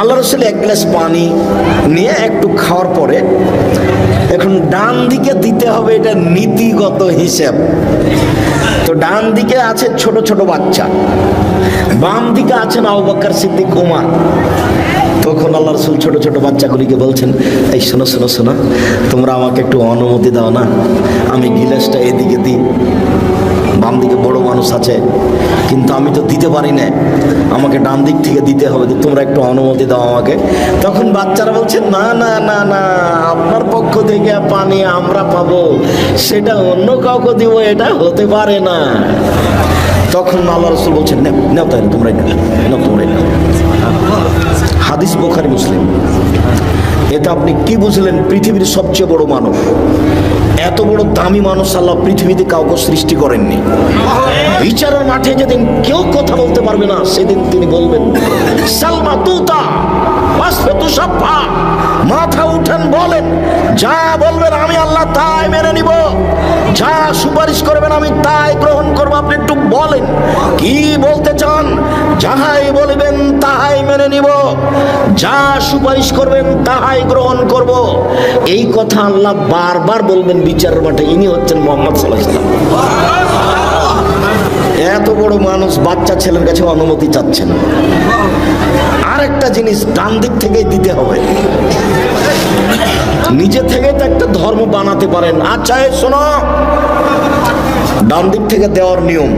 আল্লাহ রসুল এক গ্লাস পানি নিয়ে একটু খাওয়ার পরে এখন ডান দিকে দিতে হবে এটা নীতিগত হিসেব। তো ডান দিকে আছে ছোট ছোট বাচ্চা। বাম দিকে আছেন আবু বকর সিদ্দিক, উমার। তখন আল্লাহ রসুল ছোট ছোট বাচ্চাগুলিকে বলছেন, এই শোনো শোনো শোনো, তোমরা আমাকে একটু অনুমতি দাও না, আমি গিলাসটা এদিকে দিই। বাম দিকে বড় মানুষ আছে। কিন্তু আমি তো দিতে পারি না। আমাকে ডান দিক থেকে দিতে হবে তোমরা একটু অনুমতি দাও আমাকে। তখন বাচ্চারা বলছে, না না না না, আপনার পক্ষ থেকে পানি আমরা পাবো। সেটা অন্য কাউকে দিব, এটা হতে পারে না। তখন আল্লাহ রসুল বলছেন নেও তাই তোমরাই নাও তোমরাই হাদিস বোখারি, মুসলিম। এটা আপনি কি বুঝলেন? পৃথিবীর সবচেয়ে বড় মানব। এত বড় দামি মানুষ আল্লাহ পৃথিবীতে কাউকে সৃষ্টি করেননি। বিচারের মাঠে যেদিন কেউ কথা বলতে পারবে না, সেদিন তিনি বলবেন, সালমা তুতা মাথা উঠেন, বলেন, যা বলবেন আমি আল্লাহ তাই মেনে নিব। যা সুপারিশ করবেন আমি তাই গ্রহণ করব। আপনি একটু বলেন, কি বলতে চান? যাহাই বলবেন তাহাই মেনে নিব। যা সুপারিশ করবেন তাহাই গ্রহণ করব। এই কথা আল্লাহ বারবার বলবেন বিচারের মাঠে। ইনি হচ্ছেন মোহাম্মদ সাল্লাহ এত বড় মানুষ বাচ্চা ছেলের কাছে অনুমতি চাচ্ছেন আর একটা জিনিস ডান দিক থেকেই দিতে হবে। নিজে থেকে তো একটা ধর্ম বানাতে পারেন। আচ্ছা শোনো। ডান দিক থেকে দেওয়ার নিয়ম।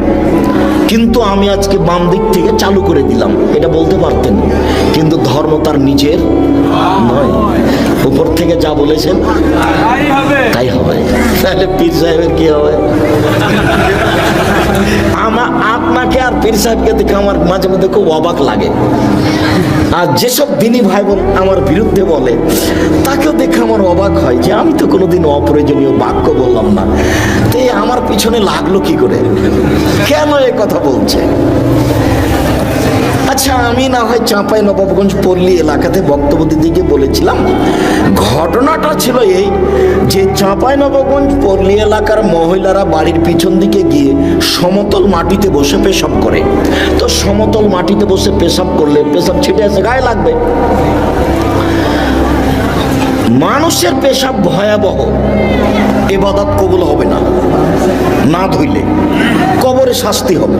কিন্তু আমি আজকে বাম দিক থেকে চালু করে দিলাম। এটা বলতে পারতেন। কিন্তু ধর্ম তার নিজের নয়। উপর থেকে যা বলেছেন তাই হবে। তাহলে পীর সাহেবের কি হবে? আমার আপনাকে আর পীর সাহেবকে দেখে আমার মাঝে মধ্যে খুব অবাক লাগে। আর যেসব দিনী ভাই বোন আমার বিরুদ্ধে বলে, তাকেও দেখে আমার অবাক হয় যে আমি তো কোনোদিন অপ্রয়োজনীয় বাক্য বললাম না। তো আমার পিছনে লাগল কি করে? কেন এ কথা বলছে? আচ্ছা আমি না হয় চাঁপাই নবাবগঞ্জ পল্লী এলাকাতে বক্তব্য গিয়ে বলেছিলাম, ঘটনাটা ছিল এই যে চাঁপাই নবাবগঞ্জ পল্লী এলাকার মহিলারা বাড়ির পিছন দিকে গিয়ে সমতল মাটিতে বসে পেশাব করে। তো সমতল মাটিতে বসে পেশাব করলে পেশাব ছিটে এসে গায়ে লাগবে। মানুষের পেশাব ভয়াবহ। এবাদত কবুল হবে না। না ধুইলে কবরে শাস্তি হবে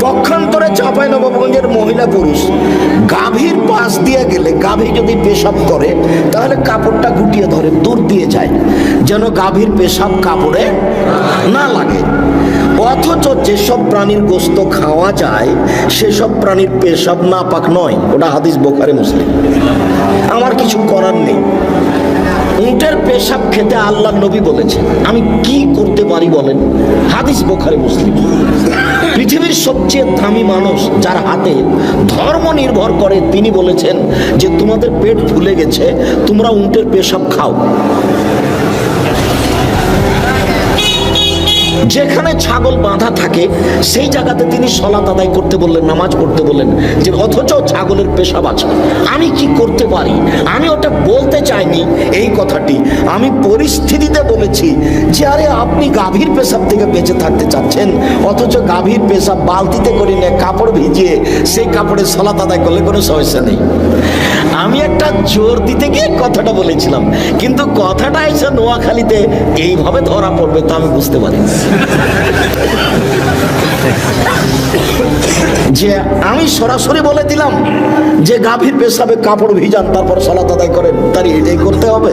পক্ষান্তরে চাপাই নবাবগঞ্জের মহিলা পুরুষ গাভীর পাশ দিয়ে গেলে গাভী যদি পেশাব করে, তাহলে কাপড়টা গুটিয়ে ধরে দূর দিয়ে যায়, যেন গাভীর পেশাব কাপড়ে না লাগে। অথচ যেসব প্রাণীর গোস্ত খাওয়া যায়, সেসব প্রাণীর পেশাব না পাক নয়। ওটা হাদিস বোখারে মুসলিম। আমার কিছু করার নেই। উটের পেশাব খেতে আল্লাহ নবী বলেছেন। আমি কি করতে পারি বলেন? হাদিস বোখারে মুসলিম। পৃথিবীর সবচেয়ে দামি মানুষ যার হাতে ধর্ম নির্ভর করে, তিনি বলেছেন যে তোমাদের পেট ফুলে গেছে, তোমরা উটের পেশাব খাও। যেখানে ছাগল বাঁধা থাকে, সেই জায়গাতে তিনি সলাত আদায় করতে বললেন, নামাজ পড়তে বললেন যে, অথচ ছাগলের পেশাব আছে। আমি কি করতে পারি? আমি ওটা বলতে চাইনি। এই কথাটি আমি পরিস্থিতিতে বলেছি যে, আরে, আপনি গাভীর পেশাব থেকে বেঁচে থাকতে চাচ্ছেন। অথচ গাভীর পেশাব বালতিতে করে নিয়ে কাপড় ভিজিয়ে সেই কাপড়ে সলাত আদায় করলে কোনো সমস্যা নেই। আমি একটা জোর দিতে গিয়ে কথাটা বলেছিলাম, কিন্তু কথাটা এসে নোয়াখালীতে এইভাবে ধরা পড়বে তা আমি বুঝতে পারি যে আমি সরাসরি বলে দিলাম যে গাভীর পেশাবে কাপড় ভিজান, তারপর সলাত আদায় করেন, তার এটাই করতে হবে।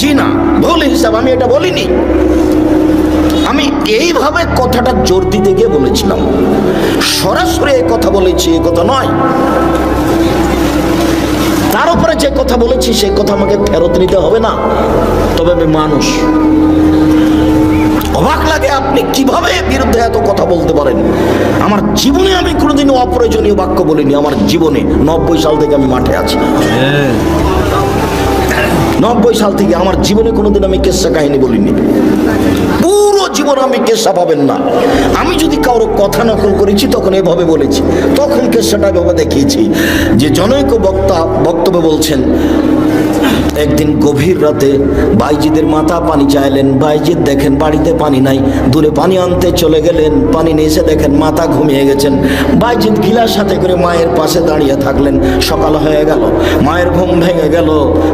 জি না, ভুল হিসাব, আমি এটা বলিনি। আমি এইভাবে কথাটা জোর দিতে গিয়ে বলেছিলাম। সরাসরি কথা বলেছি, এ কথা নয়। তার উপরে যে কথা বলেছি সেই কথা আমাকে ফেরত নিতে হবে না। তবে আমি মানুষ। অবাক লাগে আপনি কীভাবে বিরুদ্ধে এত কথা বলতে পারেন? আমার জীবনে আমি কোনোদিন অপ্রয়োজনীয় বাক্য বলিনি আমার জীবনে। নব্বই সাল থেকে আমি মাঠে আছি। নব্বই সাল থেকে আমার জীবনে কোনোদিন আমি কেসা কাহিনী বলিনি। জীবন আমি কেসা পাবেন না। আমি যদি কারও কথা নকল করেছি, তখন এভাবে বলেছি। তখন কেসাটা এভাবে দেখিয়েছি। যে জনৈক বক্তা বক্তব্য বলছেন একদিন গভীর রাতে বাইজিদের মাথা পানি চাইলেন। বাইজিদ দেখেন বাড়িতে পানি নাই। দূরে পানি আনতে চলে গেলেন। পানি নিয়ে এসে দেখেন মাথা ঘুমিয়ে গেছেন। বাইজিদ গিলার সাথে করে মায়ের পাশে দাঁড়িয়ে থাকলেন। সকাল হয়ে গেল। মায়ের ঘুম ভেঙে গেল।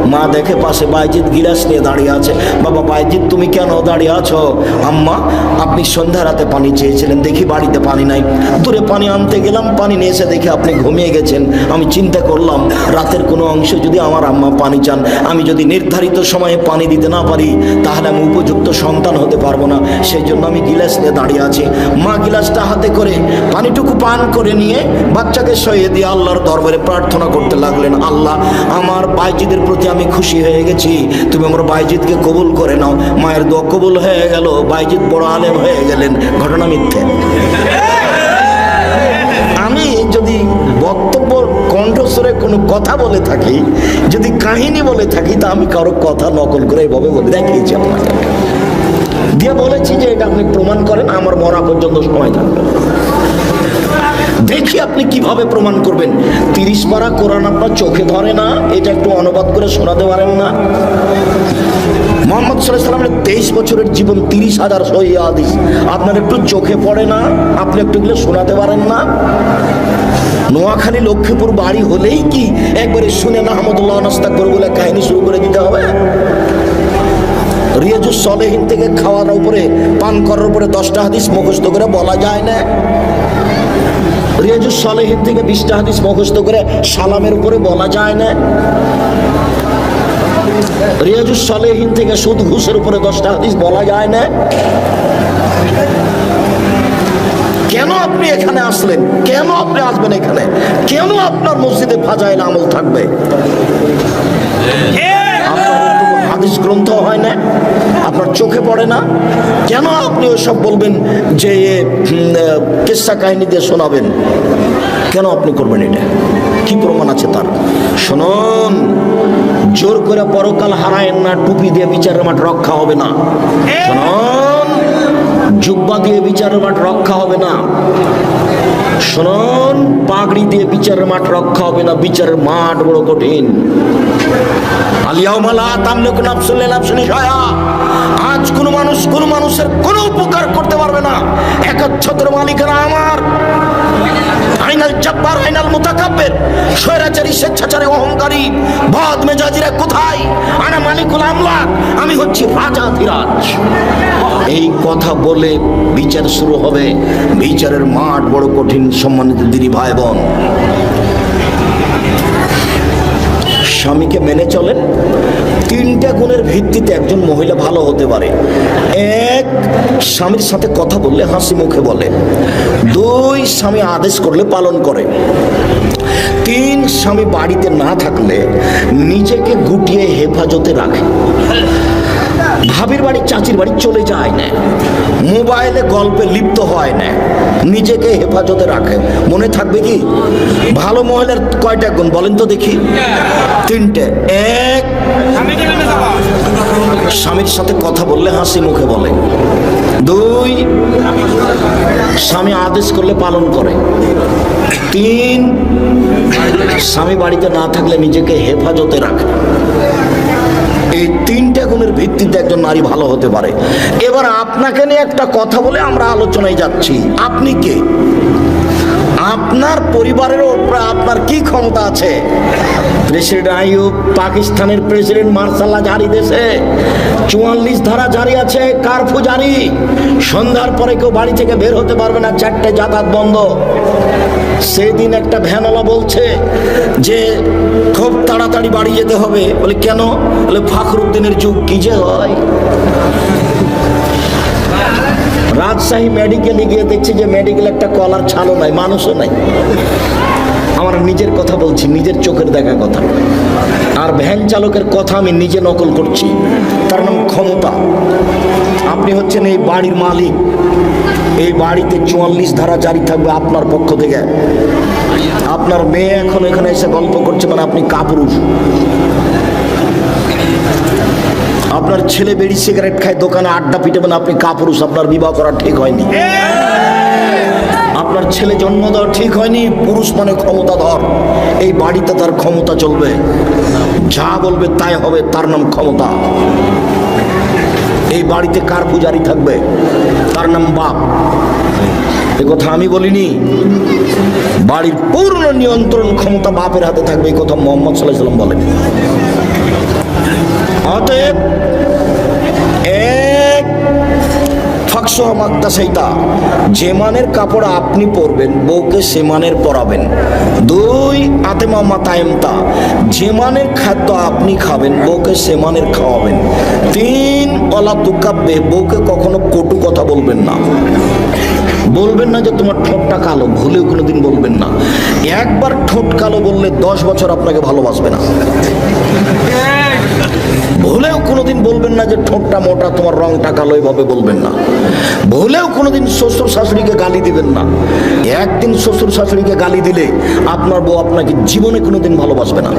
মা দেখে পাশে বাইজিদ গিলাস নিয়ে দাঁড়িয়ে আছে। বাবা, বাইজিদ, তুমি কেন দাঁড়িয়ে আছো? আম্মা, আপনি সন্ধ্যা রাতে পানি চেয়েছিলেন। দেখি বাড়িতে পানি নাই। দূরে পানি আনতে গেলাম। পানি নিয়ে এসে দেখে আপনি ঘুমিয়ে গেছেন। আমি চিন্তা করলাম, রাতের কোনো অংশ যদি আমার আম্মা পানি চান আমি যদি নির্ধারিত সময়ে পানি দিতে না পারি, তাহলে আমি উপযুক্ত সন্তান হতে পারব না। সেই জন্য আমি গিলাস নিয়ে দাঁড়িয়ে আছি। মা গিলাসটা হাতে করে পানিটুকু পান করে নিয়ে বাচ্চাকে সইয়ে দিয়ে আল্লাহর দরবারে প্রার্থনা করতে লাগলেন। আল্লাহ, আমার বাইজিদের প্রতি আমি খুশি হয়ে গেছি। তুমি আমার বাইজিদকে কবুল করে নাও। মায়ের দোয়া কবুল হয়ে গেল। বাইজিদ বড় আলেম হয়ে গেলেন। ঘটনা মিথ্যে। আমি যদি কণ্ঠস্বরে কোনো কথা বলে থাকি, যদি কাহিনী বলে থাকি, তা আমি কারও কথা নকল করে এভাবে বলে দেখিয়েছি আপনাকে দিয়ে বলেছি যে এটা আপনি প্রমাণ করেন, আমার মরা পর্যন্ত সময় থাকবে। দেখি আপনি কীভাবে প্রমাণ করবেন? তিরিশ পারা কোরআন আপনার চোখে ধরে না? এটা একটু অনুবাদ করে শোনাতে পারেন না? মোহাম্মদ সাল্লামের তেইশ বছরের জীবন তিরিশ হাজার সহি আপনার একটু চোখে পড়ে না? আপনি একটু এগুলো শোনাতে পারেন না? নোয়াখালী লক্ষ্মীপুর বাড়ি হলেই কি একবারে শুনে না আহমদুল্লাহ নাস্তাকবর বলে কাহিনী শুরু করে দিতে হবে? রিয়াজুস সলেহীন থেকে খাওয়ার উপরে, পান করার উপরে দশটা হাদিস মুখস্থ করে বলা যায় না। রিয়াজুস সলেহীন থেকে বিশটা হাদিস মুখস্থ করে সালামের উপরে বলা যায় না। রিয়াজুস সলেহীন থেকে সুদ ঘুষের উপরে দশটা হাদিস বলা যায় না। কেন আপনি এখানে আসলেন? কেন আপনি আসবেন এখানে? কেন আপনার মসজিদে ফাজাইল আমল থাকবে? হাদিস গ্রন্থ হয় না আপনার চোখে পড়ে না? কেন আপনি ওসব বলবেন যে কেসা কাহিনী দিয়ে শোনাবেন? কেন আপনি করবেন এটা? কি প্রমাণ আছে তার? শুনুন জোর করে পরকাল হারায়েন না টুপি দিয়ে বিচারের মাঠ রক্ষা হবে না। শুনুন। জুব্বা দিয়ে বিচারের মাঠ রক্ষা হবে না। শোনন, পাগড়ি দিয়ে বিচারের মাঠ রক্ষা হবে না, বিচারের মাঠ বড় কঠিন। আজ কোন মানুষ কোন মানুষের কোনো উপকার করতে পারবে না। একচ্ছত্র মালিকেরা আমার। স্বৈরাচারী, স্বেচ্ছাচারে, অহংকারী কোথায়? আনা আমি হচ্ছি রাজা ধীরাজ। এই কথা বলে বিচার শুরু হবে বিচারের মাঠ বড় কঠিন সম্মানিত দিদি ভাই বোন। স্বামীকে মেনে চলেন। তিনটা গুণের ভিত্তিতে একজন মহিলা ভালো হতে পারে। এক, স্বামীর সাথে কথা বললে হাসি মুখে বলে। দুই, স্বামী আদেশ করলে পালন করে। তিন, স্বামী বাড়িতে না থাকলে নিজেকে গুটিয়ে হেফাজতে রাখে। ভাবির বাড়ি, চাচির বাড়ি চলে যায় না। মোবাইলে গল্পে লিপ্ত হয় না। নিজেকে হেফাজতে রাখে। মনে থাকবে কি? ভালো মহিলার কয়টা গুণ বলেন তো দেখি। তিনটে। এক। স্বামীর সাথে কথা বললে হাসি মুখে বলে। দুই। স্বামী আদেশ করলে পালন করে। তিন। স্বামী বাড়িতে না থাকলে নিজেকে হেফাজতে রাখে। এই তিনটা গুণের ভিত্তিতে একজন নারী ভালো হতে পারে। এবার আপনাকে নিয়ে একটা কথা বলে আমরা আলোচনায় যাচ্ছি। আপনি কে? আপনার পরিবারের উপরে আপনার কি ক্ষমতা আছে? প্রেসিডেন্ট আইয়ুব পাকিস্তানের প্রেসিডেন্ট মার্শাল্লাহ জারি দেশে। চুয়াল্লিশ ধারা জারি আছে, কারফু জারি। সন্ধ্যার পরে কেউ বাড়ি থেকে বের হতে পারবে না, চারটে যাতায়াত বন্ধ। সেদিন একটা ভ্যানওয়ালা বলছে যে খুব তাড়াতাড়ি বাড়ি যেতে হবে। বলে, কেন? বলে, ফাখরুদ্দিনের যুগ কি যে হয়? রাজশাহী মেডিকেলে গিয়ে দেখছি যে মেডিকেল একটা কলার ছালও নাই, মানুষও নাই। আমার নিজের কথা বলছি, নিজের চোখের দেখা কথা। আর ভ্যান চালকের কথা আমি নিজে নকল করছি। তার নাম ক্ষমতা। আপনি হচ্ছেন এই বাড়ির মালিক। এই বাড়িতে চুয়াল্লিশ ধারা জারি থাকবে আপনার পক্ষ থেকে। আপনার মেয়ে এখন এখানে এসে গল্প করছে মানে আপনি কাপুরুষ। আপনার ছেলে বেড়ি সিগারেট খায়, দোকানে আড্ডা পিটে মানে আপনি কাপুরুষ, আপনার বিবাহ করা ঠিক হয়নি। আপনার ছেলে জন্ম দেওয়া ঠিক হয়নি, পুরুষ মানে ক্ষমতাধর। এই বাড়িতে তার ক্ষমতা চলবে। যা বলবে তাই হবে, তার নাম ক্ষমতা। এই বাড়িতে কার পূজারি থাকবে? তার নাম বাপ। এ কথা আমি বলিনি। বাড়ির পূর্ণ নিয়ন্ত্রণ ক্ষমতা বাপের হাতে থাকবে, এই কথা মোহাম্মদ সাল্লাহ বলেন। অতএব যে মানের কাপড় আপনি পরবেন, বউকে সে মানের পরাবেন। দুই, আতেমা মাতায়েমতা যে মানের খাদ্য আপনি খাবেন, বউকে সে মানের খাওয়াবেন। তিন অলা তুকাব্বে বউকে কখনো কটু কথা বলবেন না। বলবেন না যে তোমার ঠোঁটটা কালো, ভুলেও কোনোদিন বলবেন না। একবার ঠোঁট কালো বললে দশ বছর আপনাকে ভালোবাসবে না। ভুলেও কোনোদিন বলবেন না যে ঠোঁটটা মোটা, তোমার রংটা কালো, এভাবে বলবেন না। ভুলেও কোনোদিন শ্বশুর শাশুড়িকে গালি দিবেন না। একদিন শ্বশুর শাশুড়িকে গালি দিলে আপনার বউ আপনাকে জীবনে কোনোদিন ভালোবাসবে না।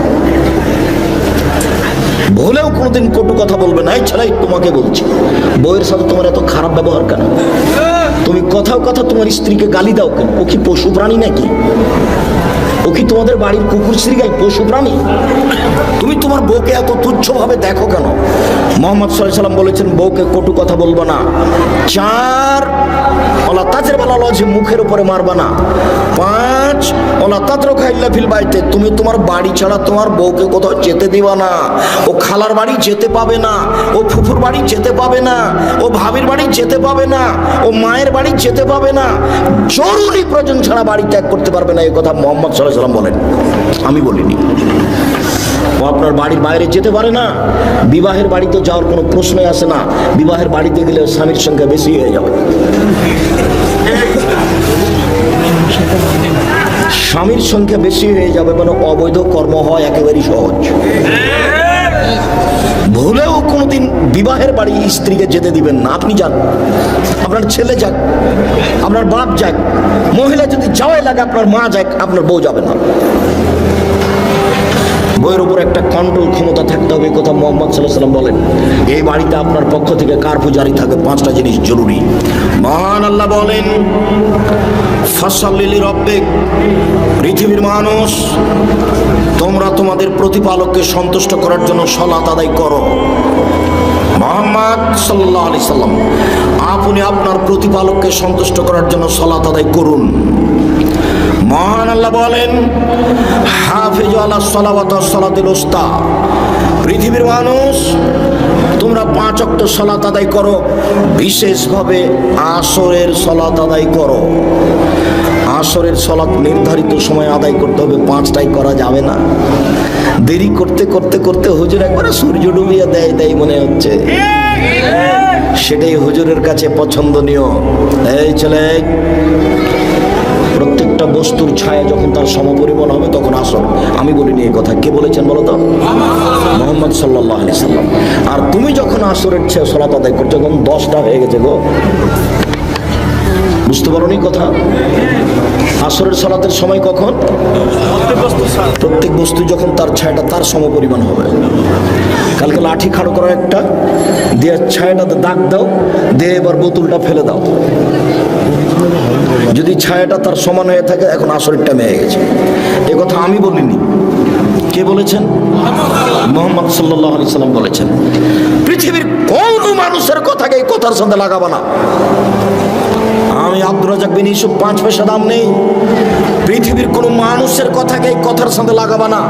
ভুলেও কোনোদিন কটু কথা বলবে না। এই ছেলাই তোমাকে বলছি, বউয়ের সাথে তোমার এত খারাপ ব্যবহার কেন? তুমি কথাও কথা তোমার স্ত্রীকে গালি দাও কেন? ও কি পশু প্রাণী নাকি? ও কি তোমাদের বাড়ির কুকুর শ্রীগাই পশু প্রাণী? তুমি তোমার বউকে এত তুচ্ছভাবে দেখো কেন? মোহাম্মদ সাল্লাম বলেছেন, বউকে কটু কথা বলব না। চার ওলা তাজের লজে মুখের উপরে মারবা না। পাঁচ ওলা তাদ্র খাইল্লা ফিল বাড়িতে তুমি তোমার বাড়ি ছাড়া তোমার বউকে কোথাও যেতে দিবা না। ও খালার বাড়ি যেতে পাবে না, ও ফুফুর বাড়ি যেতে পাবে না, ও ভাবির বাড়ি যেতে পাবে না, ও মায়ের বাড়ি যেতে পাবে না। জরুরি প্রয়োজন ছাড়া বাড়ি ত্যাগ করতে পারবে না, এই কথা মোহাম্মদ সাল্লাহ সাল্লাম বলেন। আমি বলিনি। ও আপনার বাড়ির বাইরে যেতে পারে না, বিবাহের বাড়িতে যাওয়ার কোনো প্রশ্নই আসে না, বিবাহের বাড়িতে গেলে স্বামীর সংখ্যা বেশি হয়ে যাবে। স্বামীর সংখ্যা বেশি হয়ে যাবে মানে অবৈধ কর্ম হয় একেবারেই সহজ। ভুলেও কোনোদিন বিবাহের বাড়ি স্ত্রীকে যেতে দিবেন না। আপনি যান। আপনার ছেলে যাক, আপনার বাপ যাক, মহিলা যদি যাওয়াই লাগে, আপনার মা যাক, আপনার বউ যাবে না। বইয়ের উপর একটা কন্ট্রোল ক্ষমতা থাকতে হবে কথা মোহাম্মদ সাল্লাহ বলেন। এই বাড়িতে আপনার পক্ষ থেকে কার পূজারি থাকে? পাঁচটা জিনিস জরুরি। মহান আল্লাহ বলেন, ফসলিলি রব্বেক, পৃথিবীর মানুষ তোমরা তোমাদের প্রতিপালককে সন্তুষ্ট করার জন্য সলাত আদায় করো। মোহাম্মদ সাল্লাহ আলি সাল্লাম, আপনি আপনার প্রতিপালককে সন্তুষ্ট করার জন্য সলাত আদায় করুন। মহান আল্লাহ বলেন, হাফিজ আল্লাহ সলাবাত সলাতিল ওস্তা পৃথিবীর মানুষ তোমরা পাঁচ অক্ত সলাত আদায় করো, বিশেষভাবে আসরের সলাত আদায় করো। আসরের সলাৎ নির্ধারিত সময় আদায় করতে হবে পাঁচটাই করা যাবে না। দেরি করতে করতে করতে হুজুর একবারে সূর্য ডুবিয়ে দেয় দেয় মনে হচ্ছে। সেটাই হুজুরের কাছে পছন্দনীয়। এই ছেলে প্রত্যেকটা বস্তুর ছায়া যখন তার সমপরিমাণ হবে, তখন আসর। আমি বলিনি এই কথা। কে বলেছেন বলো তো? মোহাম্মদ সাল্লাহ আলি সাল্লাম। আর তুমি যখন আসরের চেয়ে সলাত আদায় করছ, তখন দশটা হয়ে গেছে গো। বুঝতে পারো কথা? আসরের সলাতের সময় কখন? প্রত্যেক বস্তু যখন তার ছায়াটা তার সমপরিমাণ হবে। কালকে লাঠি খাড়ো করো একটা, দিয়ে ছায়াটাতে দাগ দাও, দিয়ে এবার বোতলটা ফেলে দাও। যদি ছায়াটা তার সমান হয়ে থাকে, এখন আসরের টাইম হয়ে গেছে। এ কথা আমি বলিনি। কে বলেছেন? মোহাম্মদ সাল্লাহ আলি সাল্লাম বলেছেন, পৃথিবীর কোন মানুষের কথাকে এই কথার সাথে লাগাবো না? আমি আব্দুর রাজাক বিন ইসুফ পাঁচ পয়সা দাম নেই। পৃথিবীর কোনো মানুষের কথাকে এই কথার সাথে লাগাবা না।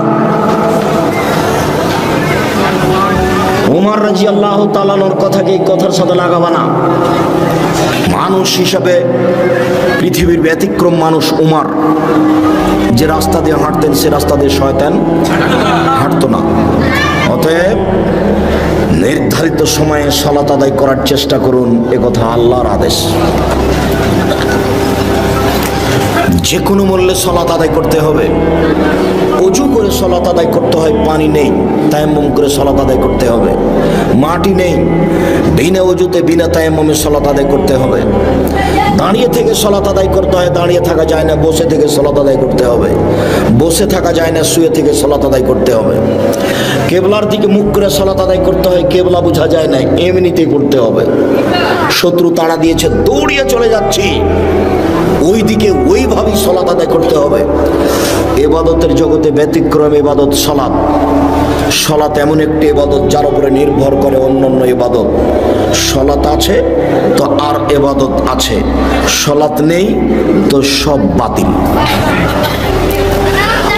উমার রাজি আল্লাহ তালানোর কথাকে এই কথার সাথে লাগাবা না। মানুষ হিসাবে পৃথিবীর ব্যতিক্রম মানুষ উমার। যে রাস্তা দিয়ে হাঁটতেন, সে রাস্তা দিয়ে শয়তান হাঁটত না। অতএব নির্ধারিত সময়ে সলাত আদায় করার চেষ্টা করুন কথা আল্লাহর আদেশ। যে কোনো মূল্যে সলাত আদায় করতে হবে। অজু করে সলাত আদায় করতে হয়, পানি নেই, তায়াম্মম করে সলাত আদায় করতে হবে। মাটি নেই, বিনা অজুতে বিনা তায়াম্মমে সলাত আদায় করতে হবে। দাঁড়িয়ে থেকে সলাত আদায় করতে হয়, দাঁড়িয়ে থাকা যায় না, বসে থেকে সলাত আদায় করতে হবে। বসে থাকা যায় না, শুয়ে থেকে সলাত আদায় করতে হবে। কেবলার দিকে মুখ করে সলাত আদায় করতে হয়, কেবলা বোঝা যায় না, এমনিতেই করতে হবে। শত্রু তাড়া দিয়েছে, দৌড়িয়ে চলে যাচ্ছি। ওই দিকে ওইভাবেই সলাত আদায় করতে হবে। এবাদতের জগতে ব্যতিক্রম এবাদত সলাৎ সলাৎ এমন একটি এবাদত যার উপরে নির্ভর করে অন্য অন্য এবাদত সলাৎ আছে, তো আর এবাদত আছে। সলাৎ নেই, তো সব বাতিল।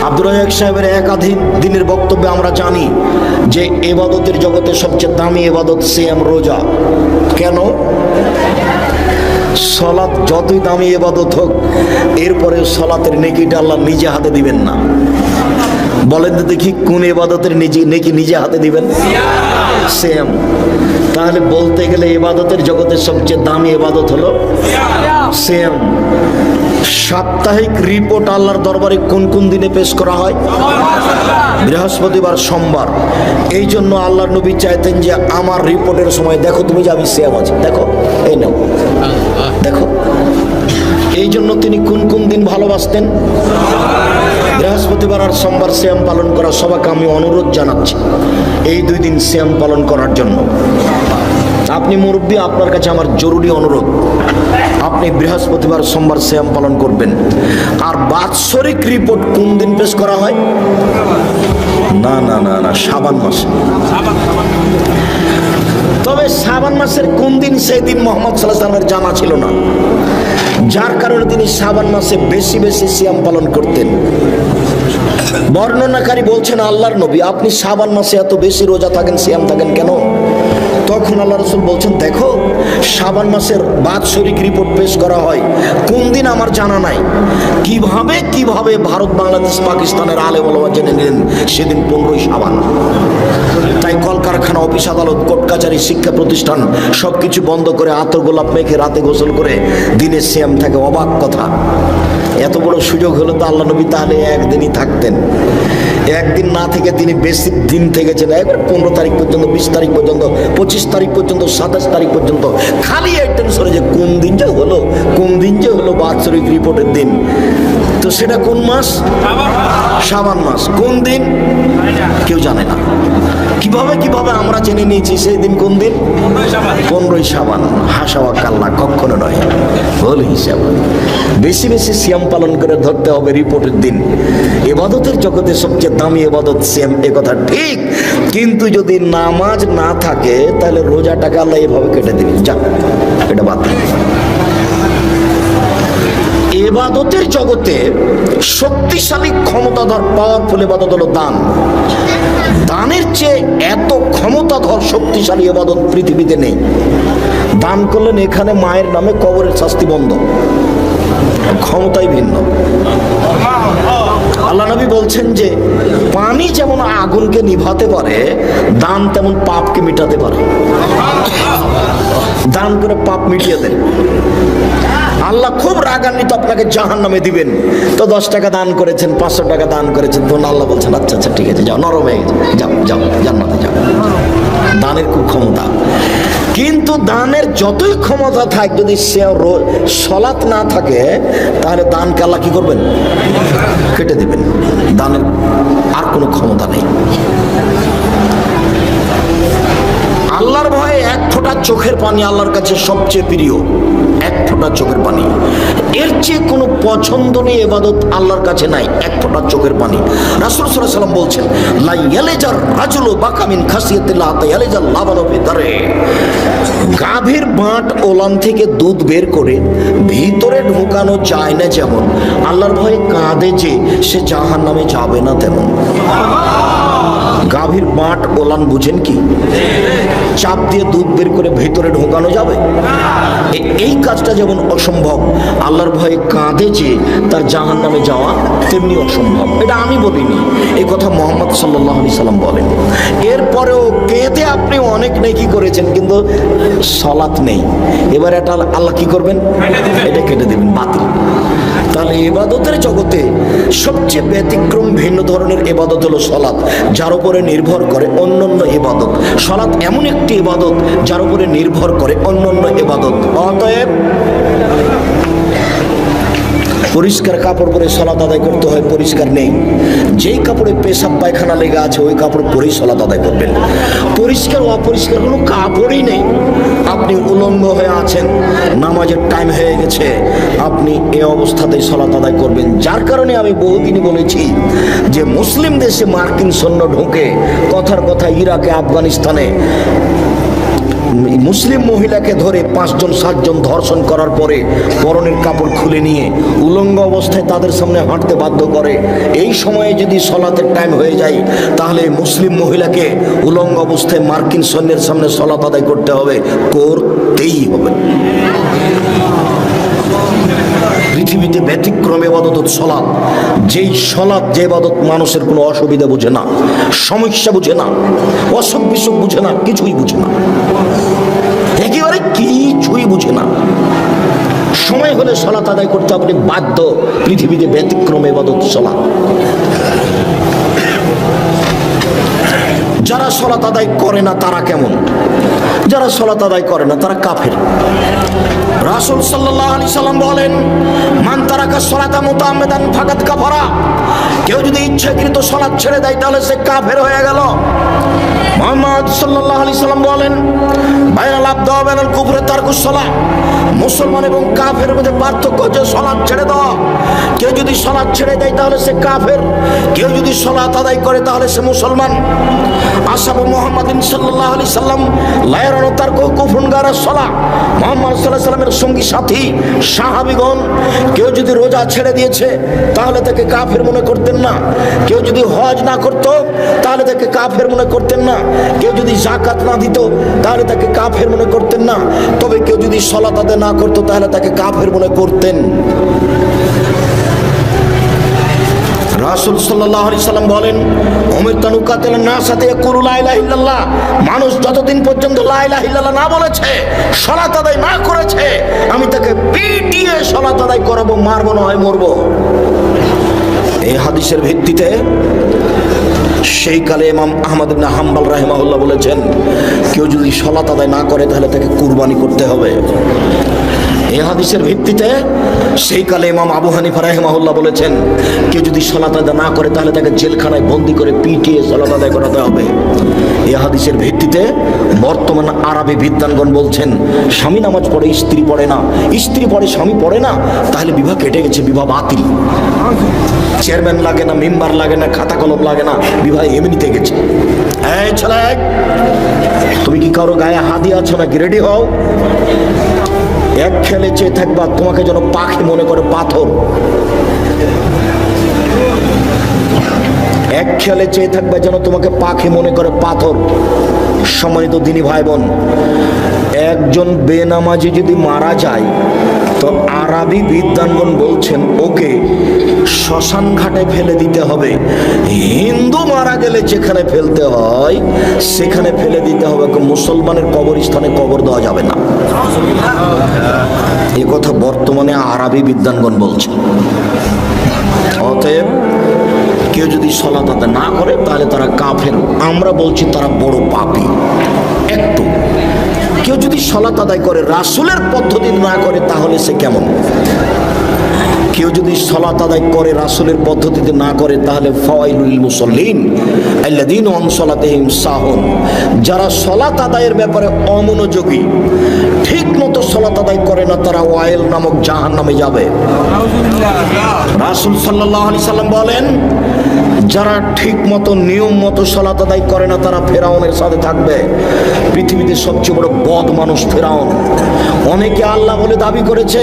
আব্দুর রাজাক সাহেবের একাধিক দিনের বক্তব্যে আমরা জানি যে এবাদতের জগতে সবচেয়ে দামি এবাদত সিয়াম রোজা। কেন? সলাৎ যতই দামি এবাদত হোক এরপরে সলাতের নেকিটা আল্লাহ নিজে হাতে দিবেন না। বলেন তো দেখি, কোন এবাদতের নিজে নেকি নিজে হাতে দিবেন? সেম তাহলে বলতে গেলে এবাদতের জগতের সবচেয়ে দামি এবাদত হলো? সেম সাপ্তাহিক রিপোর্ট আল্লাহর দরবারে কোন কোন দিনে পেশ করা হয়? বৃহস্পতিবার সোমবার। এই জন্য আল্লাহর নবী চাইতেন যে আমার রিপোর্টের সময়, দেখো তুমি যাবি সেম আছে, দেখো, এই নাও। দেখো। এই জন্য তিনি কোন কোন দিন ভালোবাসতেন? বৃহস্পতিবার আর সোমবার শ্যাম পালন করা সবাইকে আমি অনুরোধ জানাচ্ছি, এই দুই দিন শ্যাম পালন করার জন্য। আপনি মুরব্বী, আপনার কাছে আমার জরুরি অনুরোধ। আপনি বৃহস্পতিবার সোমবার শ্যাম পালন করবেন। আর বাৎসরিক রিপোর্ট কোন দিন পেশ করা হয়? না না না না, সাবান মাসে। তবে শ্রাবণ মাসের কোন দিন সেই দিন মোহাম্মদ সাল্লাহ জানা ছিল না। যার কারণে তিনি সাবান মাসে বেশি বেশি সিয়াম পালন করতেন। বর্ণনাকারী বলছেন, আল্লাহর নবী, আপনি সাবান মাসে এত বেশি রোজা থাকেন, সিয়াম থাকেন কেন? তখন আল্লাহ রসুল বলছেন দেখো শ্রাবণ মাসের বাৎসরিক রিপোর্ট পেশ করা হয়। কোন দিন আমার জানা নাই। কীভাবে কীভাবে ভারত, বাংলাদেশ, পাকিস্তানের আলে বলবা জেনে নিলেন সেদিন পনেরোই শ্রাবণ তাই কলকারখানা, অফিস আদালত, কোর্ট কাছারি শিক্ষা প্রতিষ্ঠান সব কিছু বন্ধ করে আতর গোলাপ মেখে রাতে গোসল করে দিনে শ্যাম থাকে অবাক কথা। এত বড় সুযোগ হলো তো আল্লাহ নবী তাহলে একদিনই থাকতেন। একদিন না থেকে তিনি বেশি দিন থেকেছেন। একবার পনেরো তারিখ পর্যন্ত, বিশ তারিখ পর্যন্ত, পঁচিশ তারিখ পর্যন্ত, সাতাশ তারিখ পর্যন্ত খালি এক টেনশনে যে কোন দিন যে হলো কোন দিন যে হলো বাৎসরিক রিপোর্টের দিন। তো সেটা কোন মাস? সাবান মাস। কোন দিন? কেউ জানে না। কীভাবে কীভাবে আমরা জেনে নিয়েছি সেই দিন কোন দিন? পনেরোই সাবান হাসাওয়া কাল্লা কখনো নয়। ভুল হিসাব। বেশি বেশি সিয়াম পালন করে ধরতে হবে রিপোর্টের দিন। এবাদতের জগতে সবচেয়ে দামি এবাদত সিয়াম এ কথা ঠিক। কিন্তু যদি নামাজ না থাকে, তাহলে রোজাটাকে আল্লাহ এভাবে কেটে দিবেন যা, এটা বাদ এবাদতের জগতে শক্তিশালী ক্ষমতাধর পাওয়ারফুল এবাদত হলো দান। দানের চেয়ে এত ক্ষমতাধর, শক্তিশালী এবাদত পৃথিবীতে নেই। দান করলেন এখানে মায়ের নামে কবরের শাস্তি বন্ধ। ক্ষমতাই ভিন্ন। আল্লাহ নবী বলছেন যে, পানি যেমন আগুনকে নিভাতে পারে, দান তেমন পাপকে মিটাতে পারে। দান করে পাপ মিটিয়ে দেন। আল্লাহ খুব রাগান্বিত আপনাকে জাহান নামে দিবেন। তো দশ টাকা দান করেছেন, পাঁচশো টাকা দান করেছেন, তখন আল্লাহ বলছেন আচ্ছা আচ্ছা ঠিক আছে, যাও, নরম হয়ে যাও যাও, জান্নাতে যাও। দানের খুব ক্ষমতা কিন্তু দানের যতই ক্ষমতা থাক, যদি সে সলাৎ না থাকে, তাহলে দানকে আল্লাহ কি করবেন? কেটে দেবেন। দানের আর কোনো ক্ষমতা নেই আল্লাহর ভয়ে এক ফোঁটা চোখের পানি আল্লাহর কাছে সবচেয়ে প্রিয়, এক ফোঁটা চোখের পানি। এর চেয়ে কোনো পছন্দনীয় এবাদত আল্লাহর কাছে নাই, এক ফোঁটা চোখের পানি। রাসুল সাল্লাল্লাহু সাল্লাম বলছেন, লা ইয়ালেজার রাজুলু বাকামিন খাসিয়াতিল্লাহ তা ইয়ালেজার লাবানু ভিতরে গাভীর বাঁট ওলান থেকে দুধ বের করে ভিতরে ঢোকানো যায় না যেমন, আল্লাহর ভয়ে কাঁদে যে, সে জাহান নামে যাবে না তেমন। গাভীর বাঁট ওলান বুঝেন কি? চাপ দিয়ে দুধ বের করে ভেতরে ঢোকানো যাবে? এই কাজটা যেমন অসম্ভব, আল্লাহর ভয়ে কাঁদে যে তার জাহান নামে যাওয়া তেমনি অসম্ভব। এটা আমি বলিনি এই কথা মোহাম্মদ সাল্লাহ আলি সাল্লাম বলেন। এরপরেও কেঁদে আপনি অনেক নেকি করেছেন, কিন্তু সলাৎ নেই। এবার এটা আল্লাহ কি করবেন? এটা কেটে দেবেন, বাতিল। তাহলে এবাদতের জগতে সবচেয়ে ব্যতিক্রম ভিন্ন ধরনের এবাদত হলো সলাৎ, যার উপরে নির্ভর করে অন্য অন্য ইবাদত। সলাৎ এমন একটি ইবাদত যার উপরে নির্ভর করে অন্য অন্য ইবাদত। অতএব পরিষ্কার কাপড় পরে সলাত আদায় করতে হয়, পরিষ্কার নেই। যেই কাপড়ে পেশাব, পায়খানা লেগে আছে, ওই কাপড় পরেই সলাত আদায় করবেন। পরিষ্কার অপরিষ্কার কোনো কাপড়ই নেই। আপনি উলঙ্গ হয়ে আছেন, নামাজের টাইম হয়ে গেছে, আপনি এ অবস্থাতেই সলাত আদায় করবেন। যার কারণে আমি বহুদিনই বলেছি যে মুসলিম দেশে মার্কিন সৈন্য ঢোকে, কথার কথা ইরাকে, আফগানিস্তানে। মুসলিম মহিলাকে ধরে পাঁচজন, সাতজন ধর্ষণ করার পরে পরনের কাপড় খুলে নিয়ে উলঙ্গ অবস্থায় তাদের সামনে হাঁটতে বাধ্য করে। এই সময়ে যদি সলাতের টাইম হয়ে যায়, তাহলে মুসলিম মহিলাকে উলঙ্গ অবস্থায় মার্কিন সৈন্যের সামনে সলাত আদায় করতে হবে, করতেই হবে। পৃথিবীতে ব্যতিক্রম এবাদত সলাৎ। যেই সলাৎ, যে এবাদত মানুষের কোনো অসুবিধা বুঝে না, সমস্যা বুঝে না অসুখ বিসুখ বুঝে না, কিছুই বুঝে না। একেবারে কিছুই বুঝে না। সময় হলে সলাত আদায় করতে আপনি বাধ্য পৃথিবীতে ব্যতিক্রম এবাদত সলাৎ। যারা সলাত আদায় করে না, তারা কেমন? যারা সলাত আদায় করে না, তারা কাফের। রাসূল সাল্লাল্লাহু আলাইহি সাল্লাম বলেন, মান তারাকা সলাতা মুতাআম্মিদান ফাকাত কাফারা। কেউ যদি ইচ্ছাকৃত সলাত ছেড়ে দেয়, তাহলে সে কাফের হয়ে গেল। মোহাম্মদ সাল্লাল্লাহু আলাইহি সাল্লাম বলেন বাইনাল আবদা বাইনাল কুফরি তারকুস সালাহ। মুসলমান এবং কাফের মধ্যে পার্থক্য হচ্ছে সলাৎ ছেড়ে দেওয়া। কেউ যদি সলাৎ ছেড়ে দেয়, তাহলে সে কাফের। কেউ যদি সলাৎ আদায় করে, তাহলে সে মুসলমান। আসাবু মোহাম্মদিন সাল্লাল্লাহু আলাইহি সাল্লাম লায়রানো তার কুফরুন গারা সলা মোহাম্মদ আলাইহি সাল্লামের সঙ্গী সাথী, সাহাবীগণ, কেউ যদি রোজা ছেড়ে দিয়েছে, তাহলে তাকে কাফের মনে করতেন না। কেউ যদি হজ না করত, তাহলে তাকে কাফের মনে করতেন না। কেউ যদি জাকাত না দিত, তাহলে তাকে কাফের মনে করতেন না। তবে কেউ যদি সলা তাদের না করতো, তাহলে তাকে কাফের মনে করতেন। রাসুল সাল্লাহ সাল্লাম বলেন অমির তানুকাতেল না সাথে কুরু লাইলা ইল্লাল্লাহ। মানুষ যতদিন পর্যন্ত লাইলা ইল্লাল্লাহ না বলেছে সলাত আদায় না করেছে, আমি তাকে পিটিয়ে সলাত আদায় করাবো, মারবো না হয় মরবো। এই হাদিসের ভিত্তিতে সেই কালে ইমাম আহমদ ইবনে হাম্বাল রাহিমাহুল্লাহ বলেছেন, কেউ যদি সলাত আদায় না করে, তাহলে তাকে কুরবানি করতে হবে। হাদিসের ভিত্তিতে সেই কালে ইমাম আবু হানিফা রাহিমাহুল্লাহ বলেছেন, কেউ যদি সলাত আদায় না করে তাহলে তাকে জেলখানায় বন্দি করে পিটিয়ে সলাত আদায় করাতে হবে। এই হাদিসের ভিত্তিতে বর্তমান আরবি বিদ্যানগণ বলছেন, স্বামী নামাজ পড়ে, স্ত্রী পড়ে না। স্ত্রী পড়ে, স্বামী পড়ে না, তাহলে বিবাহ কেটে গেছে, বিবাহ বাতিল। চেয়ারম্যান লাগে না, মেম্বার লাগে না, খাতা কলম লাগে না, বিবাহ এমনিতে গেছে। তুমি কি কারও গায়ে হাদি আছো নাকি? রেডি হও। এক খেলে চেয়ে থাকবা, তোমাকে যেন পাখি মনে করে পাথর। এক খেলে চেয়ে থাকবা যেন তোমাকে পাখি মনে করে পাথর। সম্মানিত দিনী ভাই বোন একজন বেনামাজি যদি মারা যায়, তো আরবি বিদ্যাঙ্গন বলছেন, ওকে শ্মশান ঘাটে ফেলে দিতে হবে। হিন্দু মারা গেলে যেখানে ফেলতে হয়, সেখানে ফেলে দিতে হবে। মুসলমানের কবরস্থানে কবর দেওয়া যাবে না। এ কথা বর্তমানে আরবি বিদ্যানগণ বলছে। অতএব কেউ যদি সলাত না করে, তাহলে তারা কাফের। আমরা বলছি তারা বড় পাপী। একটু। কেউ যদি সলাত আদায় করে, রাসুলের পদ্ধতি না করে, তাহলে সে কেমন? কেউ যদি সলাত আদায় করে, রাসুলের পদ্ধতিতে না করে, তাহলে ফওয়াইলুল মুসল্লিন আল্লাদিন অন সলাতেহিম সাহন। যারা সলাত আদায়ের ব্যাপারে অমনোযোগী ঠিক মতো সলাত আদায় করে না, তারা ওয়াইল নামক জাহান নামে যাবে। রাসুল সাল্লাহ সাল্লাম বলেন যারা ঠিক মতো নিয়ম মতো সলাত আদায় করে না, তারা ফেরাউনের সাথে থাকবে। পৃথিবীতে সবচেয়ে বড় বদ মানুষ ফেরাউন। অনেকে আল্লাহ বলে দাবি করেছে,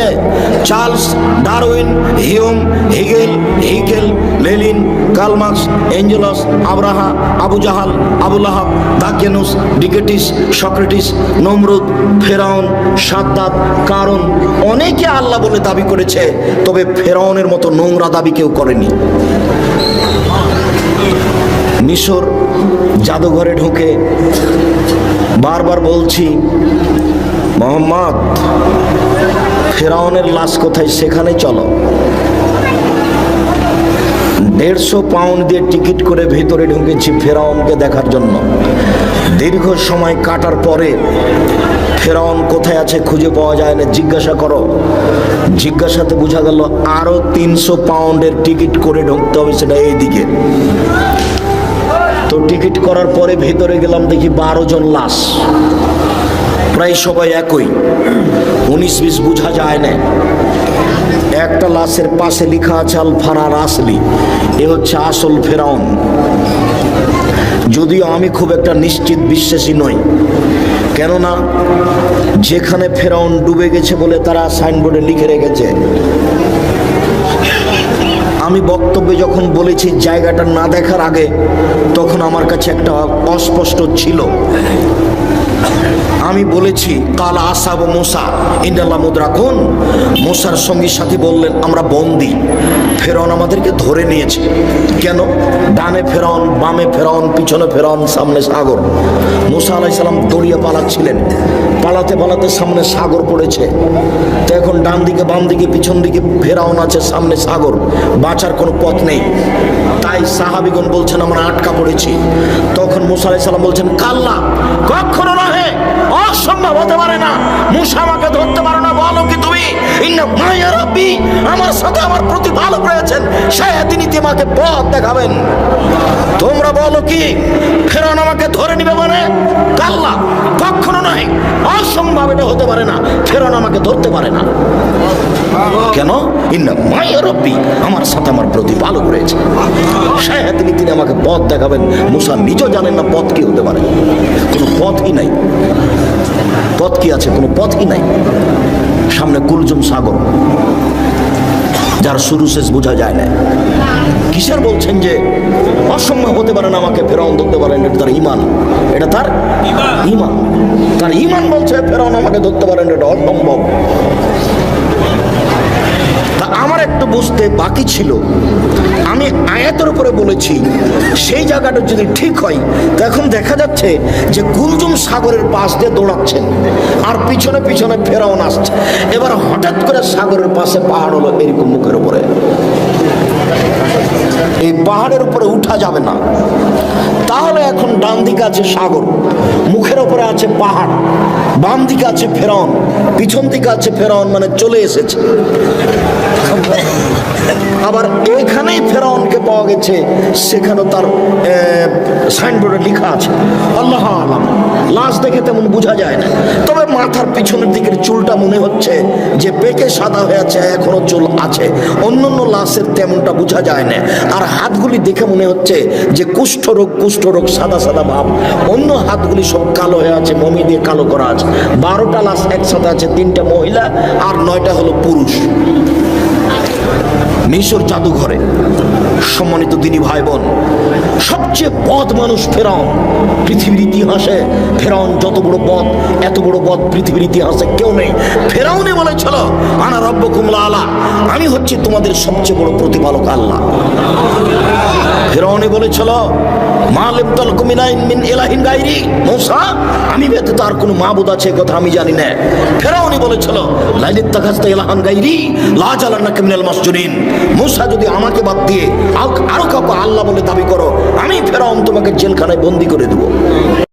Charles Darwin, Hume, Hegel, Haeckel, Lenin Karl Marx Engels, Abraha, Abu জাহাল আবুল আহাব দাকেনুস, ডিকেটিস, সক্রেটিস, নমরুদ, ফেরাউন, সাদ্দাত কারণ অনেকে আল্লাহ বলে দাবি করেছে, তবে ফেরাউনের মতো নোংরা দাবি কেউ করেনি। মিশর জাদুঘরে ঢুকে বারবার বলছি, মোহাম্মদ, ফেরাউনের লাশ কোথায়? সেখানে চলো। দেড়শো পাউন্ড দিয়ে টিকিট করে ভেতরে ঢুকেছি ফেরাউনকে দেখার জন্য। দীর্ঘ সময় কাটার পরে ফেরাউন কোথায় আছে খুঁজে পাওয়া যায় না, জিজ্ঞাসা করো। জিজ্ঞাসাতে বোঝা গেল আরও তিনশো পাউন্ডের টিকিট করে ঢুকতে হবে সেটা এইদিকে। তো টিকিট করার পরে ভেতরে গেলাম দেখি বারো জন লাশ। প্রায় সবাই একই। উনিশ বিশ বোঝা যায় না। একটা লাশের পাশে লেখা আছে আল ফারার আসলি এ হচ্ছে আসল ফেরাউন। যদিও আমি খুব একটা নিশ্চিত বিশ্বাসী নই। কেননা যেখানে ফেরাউন ডুবে গেছে বলে তারা সাইনবোর্ডে লিখে রেখেছে, আমি বক্তব্যে যখন বলেছি জায়গাটা না দেখার আগে, তখন আমার কাছে একটা অস্পষ্ট ছিল। আমি বলেছি, কাল আসাব মোসা ইন্দাল্লাহ মুদ্রাকুন মোসার সঙ্গী সাথী বললেন, আমরা বন্দি। ফেরন আমাদেরকে ধরে নিয়েছে। কেন? ডানে ফেরন বামে ফেরন পিছনে ফেরন সামনে সাগর। মোসা আলাইসাল্লাম দড়িয়ে পালাচ্ছিলেন। পালাতে পালাতে সামনে সাগর পড়েছে। তো এখন ডান দিকে, বাম দিকে, পিছন দিকে ফেরাউন আছে, সামনে সাগর। বাঁচার কোনো পথ নেই। তাই সাহাবিগণ বলছেন, আমরা আটকা পড়েছি। তখন মুসা আলাইসাল্লাম বলছেন, কাল্লা, কখনো নহে। অসম্ভব হতে পারে না। মুসা আমাকে ধরতে পারো না, বলো কি তুমি? আমার সাথে আমার প্রতিপালক রয়েছেন সে তিনি তোমাকে পথ দেখাবেন। তোমরা বলো কি ফেরান আমাকে ধরে নিবে মানে? কাল্লা, কখনো নয়, অসম্ভব এটা হতে পারে না ফেরান আমাকে ধরতে পারে না। কেন? ইন্না মায়া রব্বি, আমার সাথে আমার প্রতিপালক রয়েছে। সে তিনি তিনি আমাকে পথ দেখাবেন, মুসা নিজেও জানেন না পথ কি হতে পারে। কোনো পথই নাই। পথ কি আছে? কোনো পথই নাই। সামনে কুলজুম সাগর, যার শুরু শেষ বোঝা যায় না। কিসের বলছেন যে অসম্ভব হতে পারে না আমাকে ফেরাউন ধরতে পারেন? এটা তার ইমান এটা তার ইমান তার ইমান বলছে ফেরাউন আমাকে ধরতে পারেন, এটা অসম্ভব। একটু বুঝতে বাকি ছিল। আমি আয়াতের উপরে বলেছি, সেই জায়গাটা যদি ঠিক হয়, তো এখন দেখা যাচ্ছে যে কুলজুম সাগরের পাশ দিয়ে দৌড়াচ্ছেন আর পিছনে পিছনে ফেরাউন আসছে। এবার হঠাৎ করে সাগরের পাশে পাহাড় হলো এরকম মুখের উপরে। এই পাহাড়ের উপরে উঠা যাবে না। তাহলে এখন ডান দিকে আছে সাগর, মুখের উপরে আছে পাহাড়, বাম দিকে আছে ফেরন পিছন দিকে আছে ফেরন মানে চলে এসেছে। আবার এখানেই ফেরাউনকে পাওয়া গেছে সেখানে তার সাইনবোর্ডে লেখা আছে, আল্লাহ আলাম। লাশ দেখে তেমন বোঝা যায় না। তবে মাথার পিছনের দিকের চুলটা মনে হচ্ছে যে পেকে সাদা হয়ে আছে, এখনও চুল আছে। অন্য অন্য লাশের তেমনটা বোঝা যায় না। আর হাতগুলি দেখে মনে হচ্ছে যে কুষ্ঠরোগ কুষ্ঠরোগ সাদা সাদা ভাব। অন্য হাতগুলি সব কালো হয়ে আছে, মমি দিয়ে কালো করা আছে। বারোটা লাশ একসাথে আছে, তিনটা মহিলা আর নয়টা হলো পুরুষ। মিশর জাদুঘরে সম্মানিত দিনী ভাই বোন সবচেয়ে পদ মানুষ ফেরাউন। পৃথিবীর ইতিহাসে ফেরাউন যত বড় পদ এত বড় পদ পৃথিবীর ইতিহাসে কেউ নেই। ফেরাউনে বলেছিল, আনা রব্ব কুমলা আলা আমি হচ্ছি তোমাদের সবচেয়ে বড় প্রতিপালক আল্লাহ। ফেরাউনে বলেছিল, মা লেপ্তল কুমিনাইন মিন এলাহিন গাইরি, মৌসা, আমি ব্যতীত আর কোনো মাবুদ আছে কথা আমি জানি না। ফেরাউনি বলেছিল লাইলিত তাকাস্তা এলাহান গাইরি, লা জালান্না কামিনাল মাসজুরিন মূসা যদি আমাকে বাদ দিয়ে আরও কাউকে আল্লাহ বলে দাবি করো, আমি ফেরাউন তোমাকে জেলখানায় বন্দি করে দেবো।